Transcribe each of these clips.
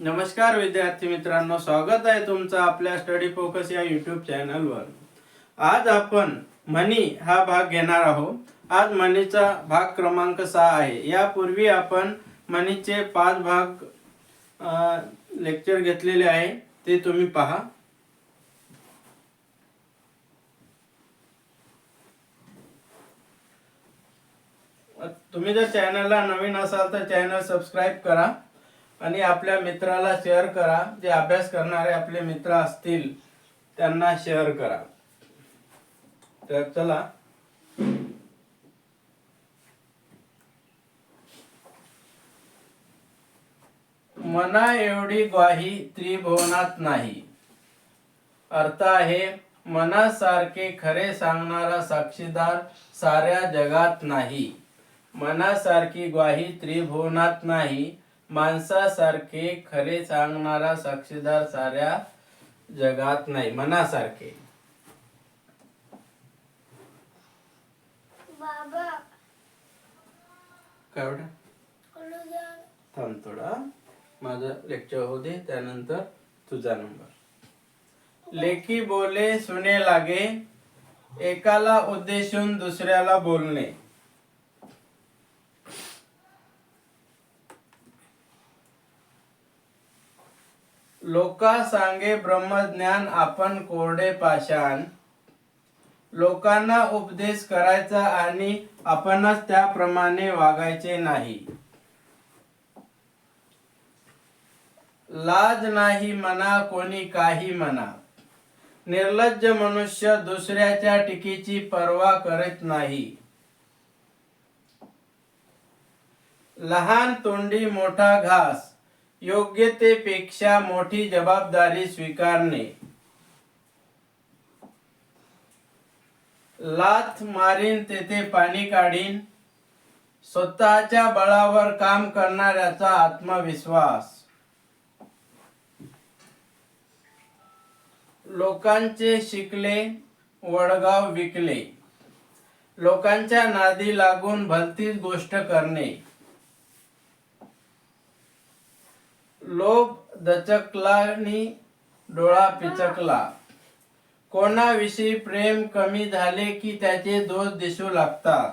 नमस्कार विद्यार्थी मित्रांनो स्वागत आहे तुमचं आपल्या स्टडी फोकस या युट्यूब चॅनलवर आज आपण मनी हा भाग घेणार आहोत. आज मनीचा भाग क्रमांक सहा आहे. यापूर्वी आपण मनीचे पाच भाग लेक्चर घेतलेले आहे. ते तुम्ही पहा. तुम्ही जर चॅनलला नवीन असाल तर चॅनल सबस्क्राईब करा. आणि आपल्या मित्राला शेअर करा. जे अभ्यास करणारे आपले मित्र असतील त्यांना शेअर करा. तर चला. मना एवढी ग्वाही त्रिभुवनात नाही. अर्थ आहे मनासारखे खरे सांगणारा साक्षीदार साऱ्या जगात नाही. मनासारखी ग्वाही त्रिभुवनात नाही. माणसासारखे खरे सांगणारा साक्षीदार साऱ्या जगात नाही मनासारखे. बाबा. काय थांब थोडा माझं लेक्चर होऊ दे त्यानंतर तुझा नंबर लेखी बोले सुने लागे एकाला उद्देशून दुसऱ्याला बोलणे. लोका सांगे ब्रह्मज्ञान आपण कोरडे पाषाण. लोकांना उपदेश करायचा आणि आपणच त्याप्रमाणे वागायचे नाही. लाज नाही म्हणा कोणी काही म्हणा. निर्लज्ज मनुष्य दुसऱ्याच्या टीकेची पर्वा करत नाही. लहान तोंडी मोठा घास. योग्यतेपेक्षा मोठी जबाबदारी स्वीकारणे. लाथ मारीन तेथे पाणी काढीन. स्वतःच्या बळावर काम करणाऱ्याचा आत्मविश्वास. लोकांचे शिकले वडगाव विकले. लोकांच्या नादी लागून भलतीच गोष्ट करणे. लोभ दचकलानी डोळा पिचकला. कोणाविषयी प्रेम कमी झाले की त्याचे दोष दिसू लागतात?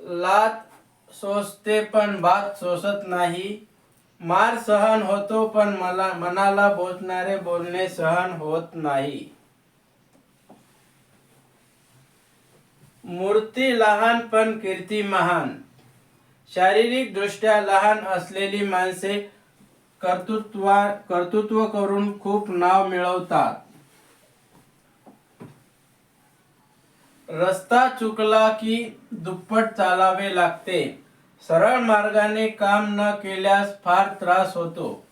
लात सोसते पण भात सोसत नाही. मार सहन होतो पण मला मनाला बोचणारे बोलणे सहन होत नाही. मूर्ती लहान पण कीर्ती महान. शारीरिक दृष्ट्या लहान असलेली माणसे कर्तृत्वा कर्तृत्व करून खूप नाव मिळवतात. रस्ता चुकला की दुप्पट चालावे लागते. सरळ मार्गाने काम न केल्यास फार त्रास होतो.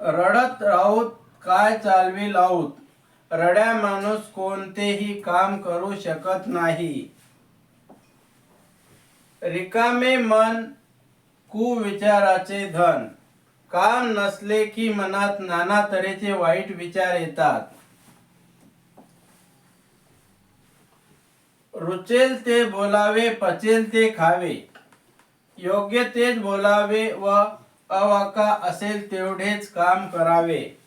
रडत राहूत काय चालवी लावूत? रड्या माणूस कोणतेही काम करू शकत नाही. रिकामे मन कुविचाराचे धन. काम नसले की मनात नाना तऱ्हेचे वाईट विचार येतात. रुचेल ते बोलावे पचेल ते खावे. योग्य तेच बोलावे व अवाका असेल तेवढेच काम करावे.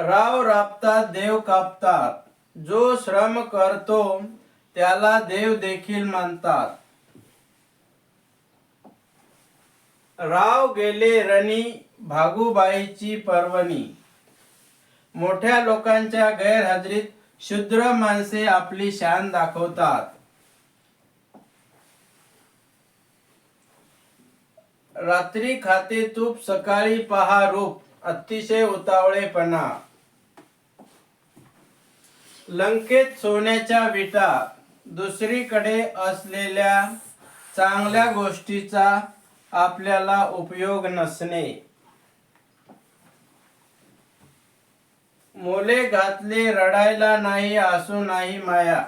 राव राबतात देव कापतात जो श्रम करतो त्याला देव देखील मानतात. राव गेले रणी भागुबाईची पर्वणी. मोठ्या लोकांच्या गैरहजरीत शुद्र माणसे आपली शान दाखवतात. रात्री खाते तूप सकाळी पहा रूप अतिशय उतावळेपणा. लंकेत सोन्याच्या विटा दुसरीकडे असलेल्या चांगल्या गोष्टीचा आपल्याला उपयोग नसणे. मोले घातले रडायला नाही असू नाही माया.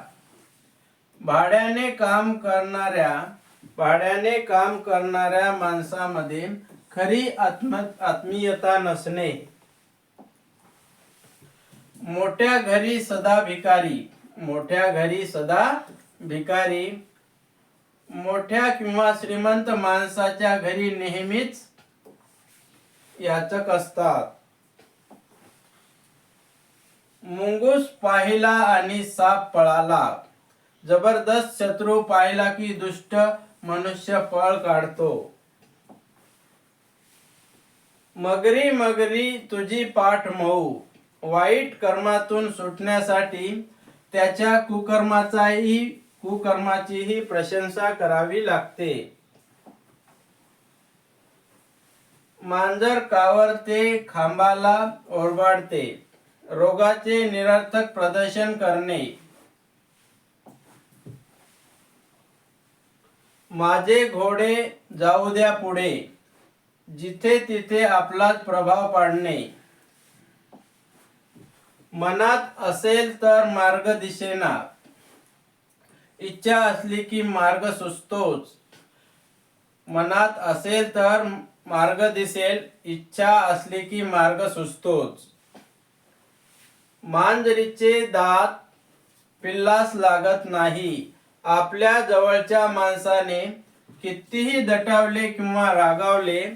भाड्याने काम करणाऱ्या भाड्याने काम करणाऱ्या माणसामध्ये खरी आत्म आत्मीयता नसणे. मोठ्या घरी सदा भिकारी. मोठ्या घरी सदा भिकारी. मोठ्या किंवा श्रीमंत माणसाच्या घरी नेहमीच याचक असतात. मुंगूस पाहिला आणि साप पळाला. जबरदस्त शत्रू पाहिला की दुष्ट मनुष्य पळ काढतो. मगरी मगरी तुझी पाठ मऊ. वाईट कर्मातून सुटण्यासाठी त्याच्या कुकर्माचाही कुकर्माचीही प्रशंसा करावी लागते. मांजर कावरते खांबाला ओरबाडते. रोगाचे निरर्थक प्रदर्शन करणे. माझे घोडे जाऊ द्या पुढे. जिथे तिथे आपलाच प्रभाव पाडणे. मनात असेल तर मार्ग दिसेना. इच्छा असली की मार्ग सुचतोच. मनात असेल तर मार्ग दिसेल इच्छा असली की मार्ग सुचतोच. मांजरीचे दात पिल्लास लागत नाही. आपल्या जवळच्या माणसाने कितीही दटावले किंवा रागावले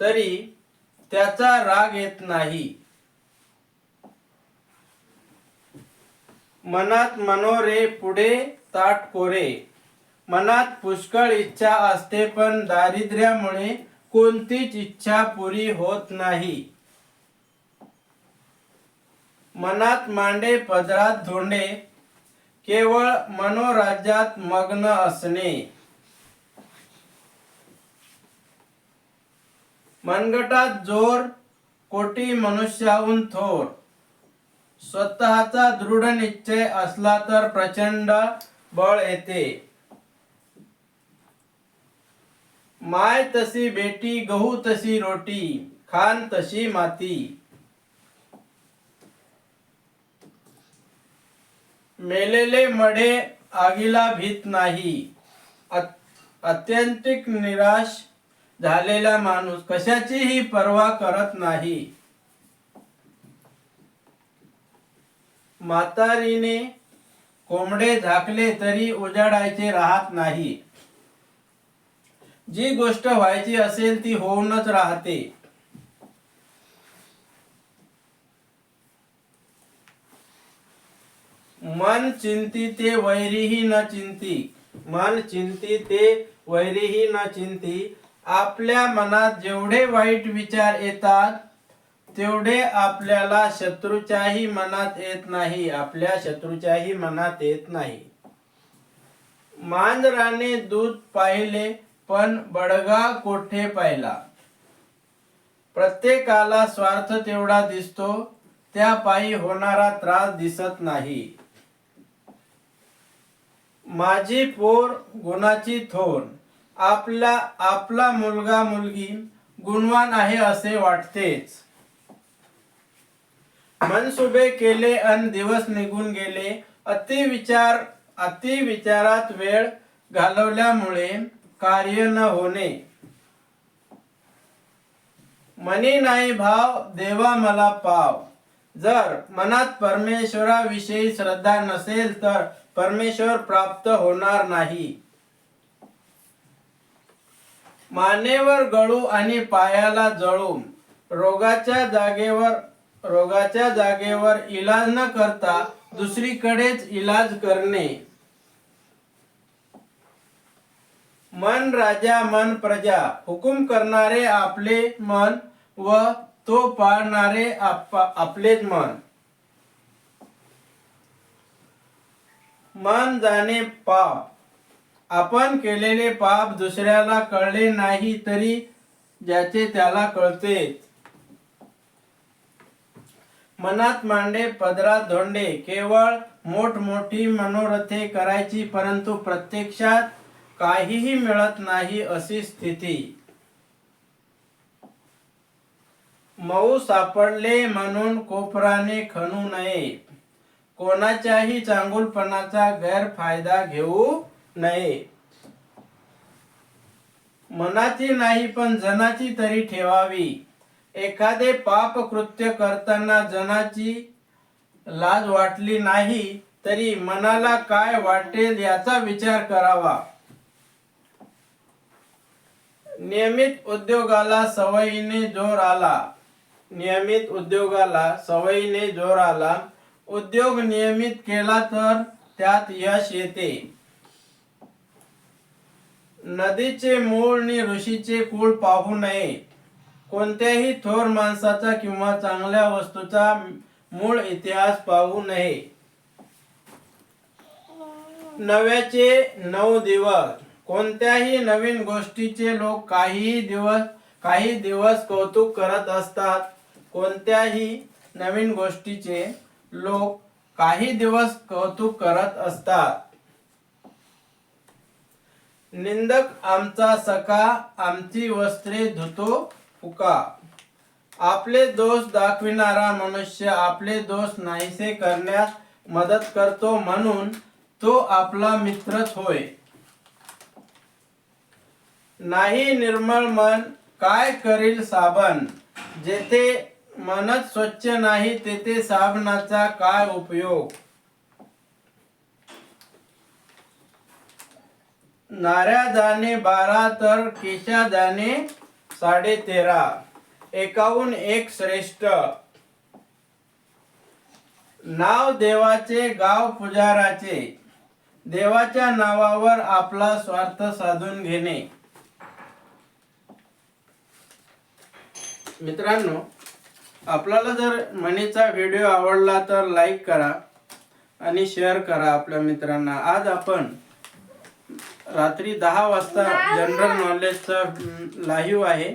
तरी त्याचा राग येत नाही. मनात मनोरे पुढे ताट कोरे. मनात पुष्कळ इच्छा असते पण दारिद्र्यामुळे कोणतीच इच्छा पुरी होत नाही. मनात मांडे पदरात धोंडे. केवळ मनोराज्यात मग्न असणे. मनगटात जोर कोटी मनुष्याहून थोर. स्वतःचा दृढ निश्चय असला तर प्रचंड बळ येते. माय तशी बेटी गहू तशी रोटी खान तशी माती. मेलेले मढे आगीला भीत नाही. अत्यंतिक निराश झालेला माणूस कशाचीही पर्वा करत नाही. म्हातारीने कोंबडे झाकले तरी उजाडायचे राहत नाही. जी गोष्ट व्हायची असेल ती होऊनच राहते. मन चिंती ते वैरीही न चिंती. मन चिंती ते वैरीही न चिंती. आपल्या मनात जेवढे वाईट विचार येतात तेवढे आपल्याला शत्रूच्याही मनात येत नाही आपल्या शत्रूच्याही मनात येत नाही. मांजराने दूध पाहिले पण बडगा कोठे पाहिला? प्रत्येकाला स्वार्थ तेवढा दिसतो त्या पायी होणारा त्रास दिसत नाही. माझी पोर गुणाची थोर आपला आपला मुलगा मुलगी गुणवान आहे असे वाटतेच. मनसुबे केले अन दिवस निघून गेले. अति विचार अति विचारात वेळ घालवल्यामुळे कार्य न होणे. मनी नाही भाव देवा मला पाव. जर मनात परमेश्वराविषयी श्रद्धा नसेल तर परमेश्वर प्राप्त होणार नाही. मानेवर गळू आणि पायाला जळू. रोगाच्या जागेवर रोगाच्या जागेवर इलाज न करता दुसरीकडेच इलाज करणे. मन राजा मन प्रजा हुकुम करणारे आपले मन व तो पाळणारे आप आपलेच मन. मन जाणे पाप. आपण केलेले पाप दुसऱ्याला कळले नाही तरी ज्याचे त्याला कळते. मनात मांडे पदरात धोंडे केवळ मोठमोठी मनोरथे करायची परंतु प्रत्यक्षात काहीही मिळत नाही अशी स्थिती. मऊ सापडले म्हणून कोपराने खणू नये. कोणाच्याही चांगुलपणाचा गैरफायदा घेऊ नये. मनाची नाही पण जनाची तरी ठेवावी. एखादे पाप कृत्य करताना जनाची लाज वाटली नाही तरी मनाला काय वाटेल याचा विचार करावा. नियमित उद्योगाला सवयीने जोर आला. नियमित उद्योगाला सवयीने जोर आला. उद्योग नियमित केला तर त्यात यश येते. नदीचे मूळ नि ऋषीचे कुळ पाहू नये. कोणत्याही थोर माणसाचा किंवा चांगल्या वस्तूचा मूळ इतिहास पाहू नये. नव्याचे नऊ दिवस. कोणत्याही नवीन गोष्टीचे लोक काही दिवस काही दिवस कौतुक करत असतात. कोणत्याही नवीन गोष्टीचे लोक काही दिवस कौतुक करत असतात. निंदक आमचा सखा आमची वस्त्रे धुतो फुका आपले दोष दाखविणारा मनुष्य आपले दोष नाहीसे करण्यास मदत करतो म्हणून तो आपला मित्रच होय. नाही निर्मळ मन काय करील साबण? जेथे मनच स्वच्छ नाही तेथे साबणाचा काय उपयोग? नाऱ्या जाणे बारा तर केशा जाणे साडे तेरा एकाहून एक श्रेष्ठ. नाव देवाचे गाव पुजाराचे. देवाच्या नावावर आपला स्वार्थ साधून घेणे. मित्रांनो आपल्याला जर म्हणीचा व्हिडिओ आवडला तर लाईक करा आणि शेअर करा आपल्या मित्रांना. आज आपण रात्री दहा वाजता जनरल नॉलेजचा लाईव्ह आहे.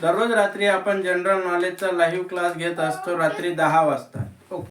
दररोज रात्री आपण जनरल नॉलेजचा लाईव्ह क्लास घेत असतो रात्री दहा वाजता.